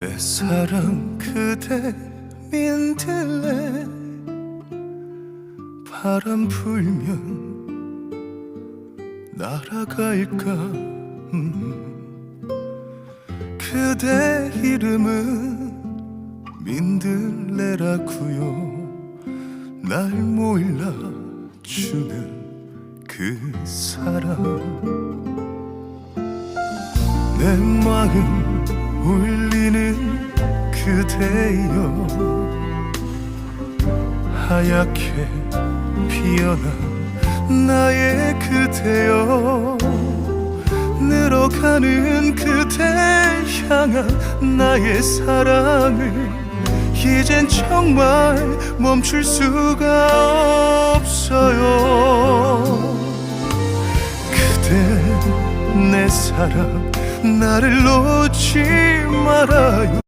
내 사랑 그대 민들레? 바람 불면 날아갈까? 음. 그대 이름은 민들레라고요. 날 몰라주는 그 사람. 내 마음 울리는 그대여. 하얗게 피어난 나의 그대여. 늘어가는 그대 향한 나의 사랑을 이젠 정말 멈출 수가 없어요. 그대 내 사랑 나를 놓지 말아요